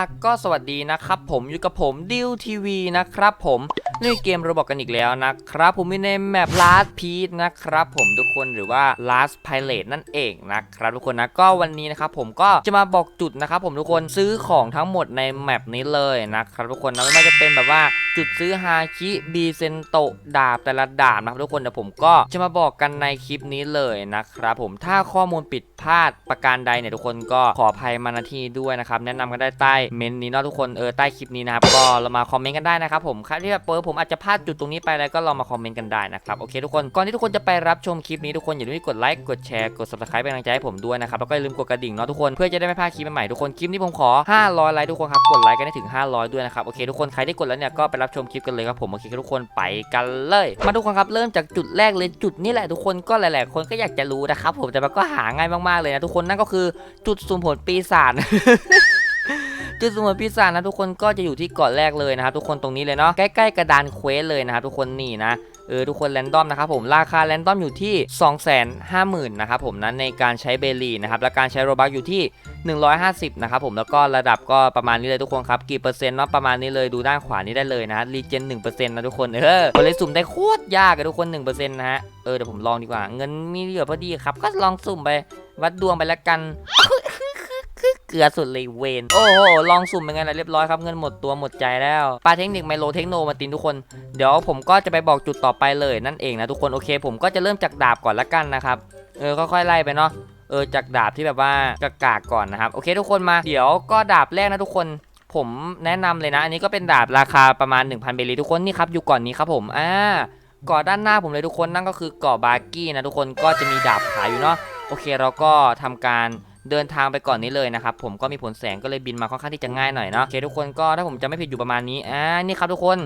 อะก็สวัสดีนะครับผมอยู่กับผมดิวทีวีนะครับผมเล่เกมโรบอกกันอีกแล้วนะครับ ผมมีในแมป Last Piece นะครับผมทุกคนหรือว่า Last Pilot นั่นเองนะครับทุกคนนะก็วันนี้นะครับผมก็จะมาบอกจุดนะครับผมทุกคนซื้อของทั้งหมดในแมปนี้เลยนะครับทุกคนนะไม่ว่าจะเป็นแบบว่าจุดซื้อฮาคิบีเซนโตดาบแต่ละดาบนะครับทุกคนเดี๋ยวผมก็จะมาบอกกันในคลิปนี้เลยนะครับผมถ้าข้อมูลผิดพลาดประการใดเนี่ยทุกคนก็ขออภัยมาณที่ด้วยนะครับแนะนำกันได้ใต้เมนต์นี้เนาะทุกคนเออใต้คลิปนี้นะครับก็เรามาคอมเมนต์กันได้นะครับผมใครที่แบบเปิดผมอาจจะพลาดจุดตรงนี้ไปอะไรก็ลองมาคอมเมนต์กันได้นะครับโอเคทุกคนก่อนที่ทุกคนจะไปรับชมคลิปนี้ทุกคนอย่าลืมกดไลค์กดแชร์กด subscribe เป็นกำลังใจให้ผมด้วยนะครับแล้วก็อย่าลืมกดกระดิ่งเนาะทุกคนเพื่อจะได้ไม่พลาดคลิปใหม่ๆทุกคนคลิปนี้ผมขอ 500ไลค์ทุกคนครับกดไลค์กันให้ถึง 500 ด้วยนะครับโอเคทุกคนใครที่กดแล้วเนี่ยก็ไปรับชมคลิปกันเลยครับผมโอเคทุกคนไปกันเลย มาทุกคนครับเริ่มจากจุดแรกเลยจุดนี้แหละทุกคนก็หลาย ๆ คนก็อยากจะรู้นะครับผมแต่มันก็หาง่ายมากๆเลยนะทุกคนนั่นก็คือจุดสุ่มผลปีศาจ จุดสุ่มผลปีศาจนะทุกคนก็จะอยู่ที่เกาะแรกเลยนะครับทุกคนตรงนี้เลยเนาะใกล้ๆกระดานเควสเลยนะครับทุกคนนี่นะเออทุกคนแรนดอมนะครับผมราคาแรนดอมอยู่ที่ 250,000นะครับผมนั้นในการใช้เบลีนะครับและการใช้โรบักอยู่ที่ 150นะครับผมแล้วก็ระดับก็ประมาณนี้เลยทุกคนครับกี่เปอร์เซ็นต์เนาะประมาณนี้เลยดูด้านขวานี้ได้เลยนะรีเจน1%นต์นะทุกคนเออคนเลยสุ่มได้โคตรยากอะทุกคน1%นต์นะฮะเออเดี๋ยวผมลองดีกว่าเงินมีเหลือพอดีครับก็ลองสุ่มไปวัดดวงไปแล้วกัน เกลือสุดเลยเวนโอ้โหลองสุ่มเป็นไงล่ะเรียบร้อยครับเงินหมดตัวหมดใจแล้วปลาเทคนิคไมโลเทคโนมาตินทุกคน เดี๋ยวผมก็จะไปบอกจุดต่อไปเลยนั่นเองนะทุกคนโอเค ผมก็จะเริ่มจากดาบก่อนละกันนะครับเออค่อยๆไล่ไปเนาะเออจากดาบที่แบบว่ากากาก,ก่อนนะครับโอเคทุกคนมาเดี๋ยวก็ดาบแรกนะทุกคนผมแนะนำเลยนะ อันนี้ก็เป็นดาบราคาประมาณ 1,000 เบลีทุกคนนี่ครับอยู่ก่อนนี้ครับผมอ่ากาะด้านหน้าผมเลยทุกคนนั่นก็คือกาะบาร์กี้นะทุกคนก็จะมีดาบขายอยู่เนาะโอเคเราก็ทำการ เดินทางไปก่อนนี้เลยนะครับผมก็มีผลแสงก็เลยบินมาค่อนข้างที่จะง่ายหน่อยเนาะโอเคทุกคนก็ถ้าผมจะไม่ผิดอยู่ประมาณนี้อ่านี่ครับทุกคน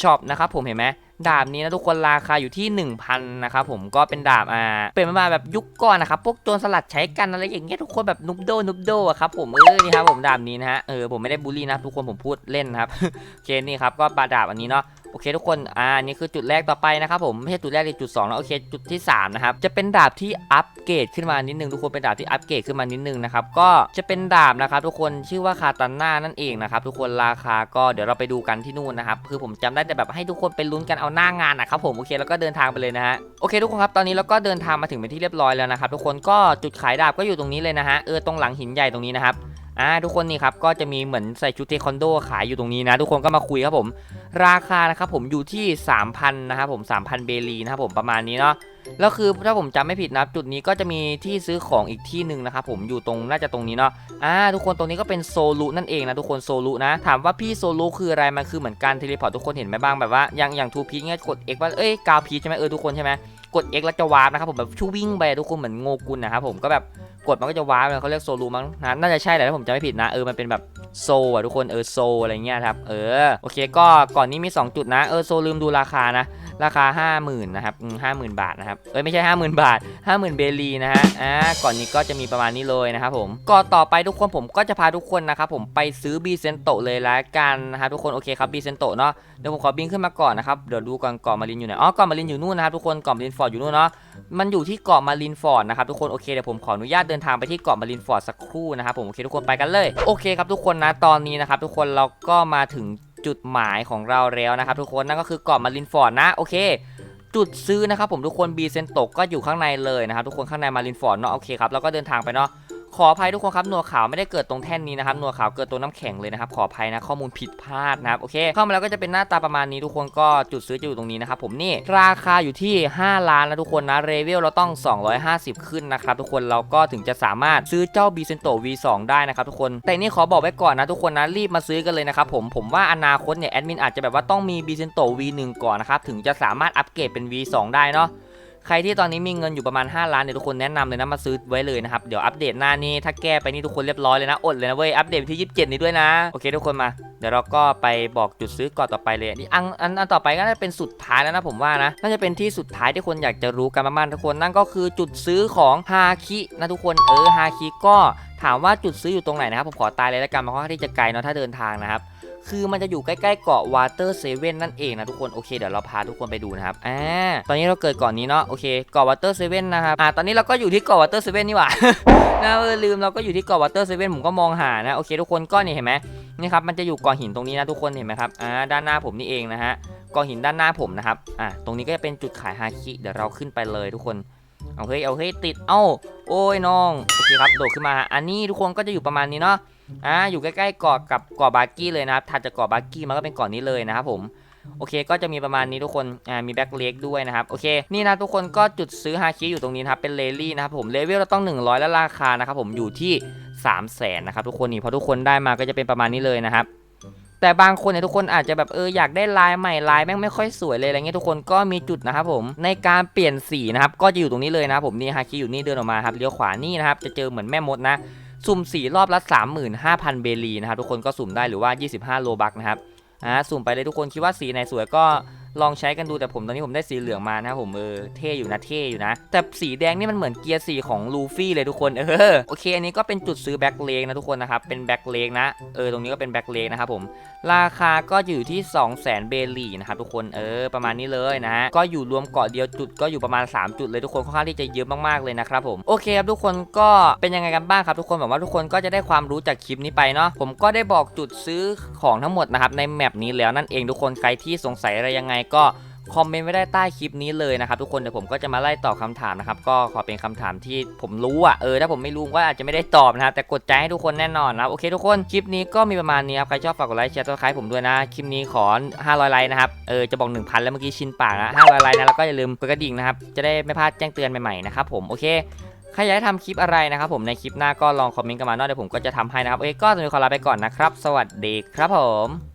ช็อปนะครับผมเห็นไหมดาบนี้นะทุกคนราคาอยู่ที่ 1,000นะครับผมก็เป็นดาบอ่าเป็นมาแบบยุคก่อนนะครับพวกโจรสลัดใช้กันอะไรอย่างเงี้ยทุกคนแบบนุบโดนุบโดอะครับผมเออนี่ครับผมดาบนี้นะฮะเออผมไม่ได้บูลลี่นะทุกคนผมพูดเล่นนะครับโอเคนี่ครับก็ปาดาบอันนี้เนาะ โอเคทุกคนอ่านี่คือจุดแรกต่อไปนะครับผมไม่ใช่จุดแรกเลยจุด2แล้วโอเคจุดที่3นะครับจะเป็นดาบที่อัปเกรดขึ้นมานิดนึงทุกคนเป็นดาบที่อัปเกรดขึ้นมานิดนึงนะครับก็จะเป็นดาบนะครับทุกคนชื่อว่าคาตาน่านั่นเองนะครับทุกคนราคาก็เดี๋ยวเราไปดูกันที่นู่นนะครับคือผมจำได้แต่แบบให้ทุกคนไปลุ้นกันเอาหน้างานนะครับผมโอเคแล้วก็เดินทางไปเลยนะฮะโอเคทุกคนครับตอนนี้เราก็เดินทางมาถึงเป็นที่เรียบร้อยแล้วนะครับทุกคนก็จุดขายดาบก็อยู่ตรงนี้เลยนะฮะเออตรงหลังหินใหญ่ตรงนี้นะครับ อ่าทุกคนนี่ครับก็จะมีเหมือนใส่ชุดเทควันโดขายอยู่ตรงนี้นะ ทุกคนก็มาคุยครับผม ราคานะครับผมอยู่ที่ 3,000นะครับผม 3,000 เบลีนะครับผมประมาณนี้เนาะแล้วคือถ้าผมจำไม่ผิดนะจุดนี้ก็จะมีที่ซื้อของอีกที่หนึ่งนะครับผมอยู่ตรงน่าจะตรงนี้เนาะอ่าทุกคนตรงนี้ก็เป็นโซลูนั่นเองนะทุกคนโซลูนะ ถามว่าพี่โซลูคืออะไรมันคือเหมือนการเทเลพอร์ตทุกคนเห็นไหมบ้างแบบว่าอย่างอย่างทูพีเนี่ยกด X ว่าเอ้ยกาวพีใช่ไหมเออทุกคนใช่ไหมกด X แล้วจะวาร์ปนะครับผมแบบชูวิ่งไปทุกคนเหมือนโงกุลนะครับผมก็แบบ กดมันก็จะว้าร์ปเขาเรียกโซลูมั้งนะน่าจะใช่แหละถ้าผมจำไม่ผิดนะเออมันเป็นแบบ โซอะทุกคนเออโซอะไรเงี้ยครับเออโอเคก็ก่อนนี้มี 2 จุดนะเออโซลืมดูราคานะราคา 50,000นะครับห้าหมื่นบาทนะครับเอ้ยไม่ใช่ 50,000 บาท 50,000 เบลีนะฮะอ่าก่อนนี้ก็จะมีประมาณนี้เลยนะครับผมก่อนต่อไปทุกคนผมก็จะพาทุกคนนะครับผมไปซื้อบีเซนโตเลยละกันนะครับทุกคนโอเคครับบีเซนโตเนาะเดี๋ยวผมขอบินขึ้นมาก่อนนะครับเดี๋ยวดูก่อนเกาะมารินอยู่ไหนอ๋อเกาะมารินอยู่นู่นนะครับทุกคนเกาะมารินฟอร์ดอยู่นู่นเนาะมันอยู่ที่เกาะมารินฟอร์ดนะครับทุกคนโอเคเดี๋ยวผมขออนุญาตเดินทางไปที่เกาะมารินฟอร์ดสักครู่นะครับผมโอเคทุกคนไปกันเลยโอเคครับทุกคนนะตอนนี้นะครับทุกคนเราก็มาถึงจุดหมายของเราแล้วนะครับทุกคนนั่นก็คือเกาะมารินฟอร์ดนะโอเค จุดซื้อนะครับผมทุกคนบีเซนโตก็อยู่ข้างในเลยนะครับทุกคนข้างในมารินฟอร์ดเนาะโอเคครับเราก็เดินทางไปเนาะ ขออภัยทุกคนครับหนัวขาวไม่ได้เกิดตรงแท่นนี้นะครับหนัวขาวเกิดตรงน้ำแข็งเลยนะครับขออภัยนะข้อมูลผิดพลาดนะครับโอเคเข้ามาแล้วก็จะเป็นหน้าตาประมาณนี้ทุกคนก็จุดซื้อจะอยู่ตรงนี้นะครับผมนี่ราคาอยู่ที่ 5 ล้านนะทุกคนนะเรเวลเราต้อง 250 ขึ้นนะครับทุกคนเราก็ถึงจะสามารถซื้อเจ้าบีเซนโต V2 ได้นะครับทุกคน แต่นี่ขอบอกไว้ก่อนนะทุกคนนะรีบมาซื้อกันเลยนะครับผมผมว่าอนาคตเนี่ยแอดมินอาจจะแบบว่าต้องมีบีเซนโต V1 ก่อนนะครับถึงจะสามารถอัปเกรดเป็น V2 ได้เนาะ ใครที่ตอนนี้มีเงินอยู่ประมาณ 5 ล้านเนี่ยทุกคนแนะนำเลยนะมาซื้อไว้เลยนะครับ เดี๋ยวอัปเดตหน้านี้ถ้าแก้ไปนี่ทุกคนเรียบร้อยเลยนะ อดเลยนะเว้ย อัปเดตที่ 27 นี้ด้วยนะ โอเคทุกคนมา เดี๋ยวเราก็ไปบอกจุดซื้อก่อนต่อไปเลยนี่อันอันอันต่อไปก็น่าจะเป็นสุดท้ายแล้วนะผมว่านะ น่าจะเป็นที่สุดท้ายที่คนอยากจะรู้กันมากๆทุกคน นั่นก็คือจุดซื้อของฮาคินะทุกคน เออฮาคิก็ถามว่าจุดซื้ออยู่ตรงไหนนะครับผมขอตายเลยแล้วกันเพราะว่าที่จะไกลเนาะถ้าเดินทางนะครับ คือมันจะอยู่ใกล้ๆเกาะวาเตอร์เซเว่นนั่นเองนะทุกคนโอเคเดี๋ยวเราพาทุกคนไปดูนะครับอ่าตอนนี้เราเกิดเก่อนนี้เนาะโอเคเกาะวาเตอร์เซเว่นนะครับอ่าตอนนี้เราก็อยู่ที่เกาะวาเตอร์เซเว่นนี่หว่านะเออลืมเราก็อยู่ที่เกาะวาเตอร์เซเว่นผมก็มองหานะโอเคทุกคนก็นี่เห็นไหมนี่ครับมันจะอยู่เกาะหินตรงนี้นะทุกคนเห็นไหมครับอ่าด้านหน้าผมนี่เองนะฮะเกาะหินด้านหน้าผมนะครับอ่าตรงนี้ก็จะเป็นจุดขายฮาคิเดี๋ยวเราขึ้นไปเลยทุกคนเอาเฮ้ยเอาเฮ้ยติดเอ้าโอ้ยน้องโอเคครับโดดขึ้นมาอันนี้ทุกคนก็จะอยู่ประมาณนี้เนาะ อ่าอยู่ใกล้ๆเกาะกับเกาะบาร์กี้เลยนะครับถัดจากเกาะบาร์กี้มันก็เป็นเกาะนี้เลยนะครับผมโอเคก็จะมีประมาณนี้ทุกคนอ่ามีแบ็คเล็กด้วยนะครับโอเคนี่นะทุกคนก็จุดซื้อฮาคิอยู่ตรงนี้นะครับเป็นเลลี่นะครับผมเลเวลเราต้อง 100 แล้วราคานะครับผมอยู่ที่ 3 0 0แสนนะครับทุกคนนี่พอทุกคนได้มาก็จะเป็นประมาณนี้เลยนะครับแต่บางคนเนี่ยทุกคนอาจจะแบบเอออยากได้ลายใหม่ลายแม่งไม่ค่อยสวยเลยอะไรเงี้ยทุกคนก็มีจุดนะครับผมในการเปลี่ยนสีนะครับก็จะอยู่ตรงนี้เลยนะครับผมนี่ฮาคิอยู่นี่เดินออกมาครับเลี้ยวขวานี่นะครับจะเจอเหมือนแม่มดนะ สุ่มสีรอบละ 35,000 เบลีนะครับทุกคนก็สุ่มได้หรือว่า 25 โลบักนะครับอ่าสุ่มไปเลยทุกคนคิดว่าสีไหนสวยก็ ลองใช้กันดูแต่ผมตอนนี้ผมได้สีเหลืองมานะผมเออเท่อยู่นะเท่อยู่นะ แต่สีแดงนี่มันเหมือนเกียร์สีของลูฟี่เลยทุกคนเออโอเคอันนี้ก็เป็นจุดซื้อแบ็คเลกนะทุกคนนะครับเป็นแบ็คเลกนะเออตรงนี้ก็เป็นแบ็คเลกนะครับผมราคาก็อยู่ที่ 2 0 0 0 0 0เบลีนะครับทุกคนเออประมาณนี้เลยนะฮะก็อยู่รวมเกาะเดียวจุดก็อยู่ประมาณ 3 จุดเลยทุกคนค่อนข้างที่จะเยอะมากๆเลยนะครับผมโอเคครับทุกคนก็เป็นยังไงกันบ้างครับทุกคนแบบว่าทุกคนก็จะได้ความรู้จากคลิปนี้ไปเนาะผมก็ได้บอกจุดซื้อของทั้งหมดนะครับในแมปนี้แล้วนั่นเองทุกคนใครที่สงสัยอะไรยังไงก็คอมเมนต์ไว้ได้ใต้คลิปนี้เลยนะครับทุกคนเดี๋ยวผมก็จะมาไล่ตอบคำถามนะครับก็ขอเป็นคำถามที่ผมรู้อะเออถ้าผมไม่รู้ก็อาจจะไม่ได้ตอบนะครับแต่กดใจให้ทุกคนแน่นอนนะครับโอเคทุกคนคลิปนี้ก็มีประมาณนี้ครับใครชอบฝากกดไลค์แชร์ตัวคล้ายผมด้วยนะคลิปนี้ขอ 500 ไลค์นะครับเออจะบอก 1,000 แล้วเมื่อกี้ชินปากนะ500 ไลค์นะแล้วก็อย่าลืมกดกระดิ่งนะครับจะได้ไม่พลาดแจ้งเตือนใหม่ๆนะครับผมโอเคใครอยากทำคลิปอะไรนะครับผมในคลิปหน้าก็ลองคอมเมนต์กันมาเนาะเดี๋ยวผมก็จะทำให้นะครับโอเคก็สำหรับขอลาไปก่อนนะครับ สวัสดีครับผม